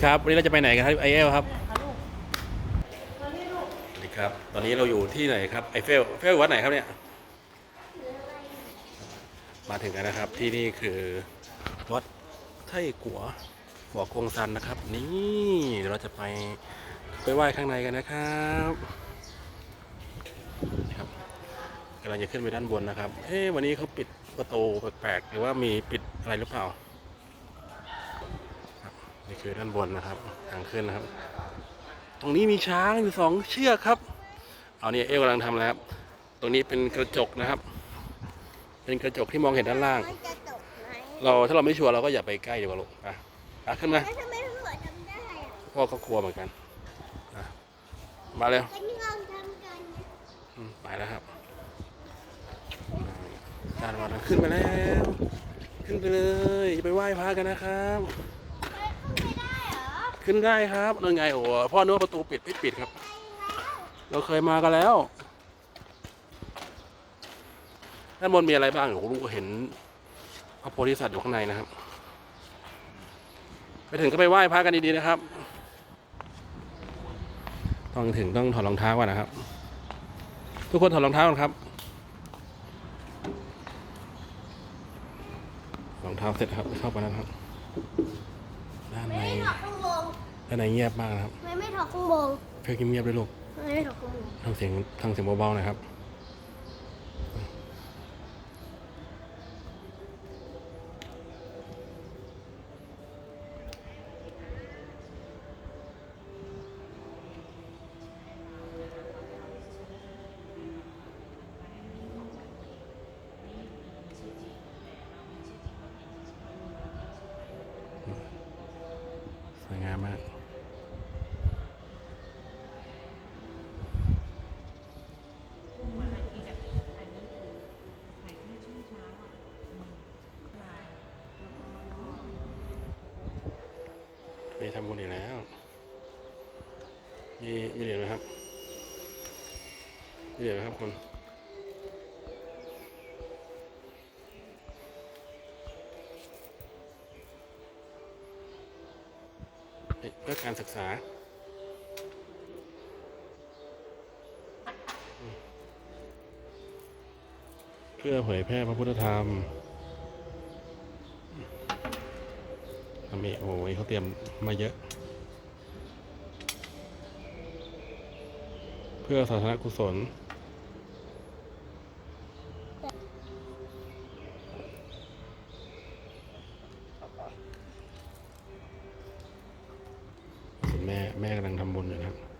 ครับวันนี้เราจะไปไหนกันครับไอเอลครับสวัสดีครับ ตอนนี้เราอยู่ที่ไหนครับไอเฟลเฟลวัดไหนครับเนี่ย มาถึงกันนะครับที่นี่คือวัดไท่กัวบ่อกงซันนะครับ นี่เดี๋ยวเราจะไปไปไหว้ข้างในกันนะครับนะครับกำลังจะขึ้นไปด้านบนนะครับ เอ๊ะวันนี้เขาปิดประตูแปลกๆหรือว่ามีปิดอะไรหรือเปล่า นี่คือด้านบนนะครับทางขึ้นนะครับ ตรงนี้มีช้างอยู่สองเชือกครับ เอาเนี่ยเอวกำลังทำแล้วครับ ตรงนี้เป็นกระจกนะครับ เป็นกระจกที่มองเห็นด้านล่างมันจะตกไหมเราถ้าเราไม่ชัวร์เราก็อย่าไปใกล้ดีกว่าลูกอะอะขึ้นมาแล้วทำไมตำรวจทำได้อะพ่อก็กลัวเหมือนกันอะมาเร็วก็นี่ลองทำกันนะอืมไปแล้วครับการวัดขึ้นไปแล้ว ขึ้นไปเลยอย่าไปไหว้พระกันนะครับ เฮ้ยขึ้นไม่ได้เหรอ ขึ้นได้ครับนั่นไงโอ้พ่อนึกว่าประตูปิดไม่ปิดครับ เราเคยมากันแล้วด้านบนมีอะไรบ้างโอ้ลูกเห็นพระโพธิสัตว์อยู่ข้างในนะครับ ไปถึงก็ไปไหว้พระกันดีๆนะครับต้องถึงต้องถอดรองเท้าก่อนนะครับ ทุกคนถอดรองเท้าก่อนครับรองเท้าเสร็จครับเข้าไปแล้วครับ ถอดข้างบนด้านในเงียบมากนะครับ ไม่ไม่ถอดข้างบนเพื่อเงียบๆด้วยลูก ไม่ไม่ถอดข้างบนทำเสียงทำเสียงเบาๆหน่อยครับ วยงามมากมีทำบุญอีกแล้ว มีมีเหรียญไหมครับมีเหรียญไหมครับคุณ เอ๊ะเพื่อการศึกษา เพื่อเผยแพร่พระพุทธธรรมทำเองโอ้ยเขาเตรียมมาเยอะ เพื่อสาธารณกุศล แม่แม่กำลังทำบุญอยู่ครับ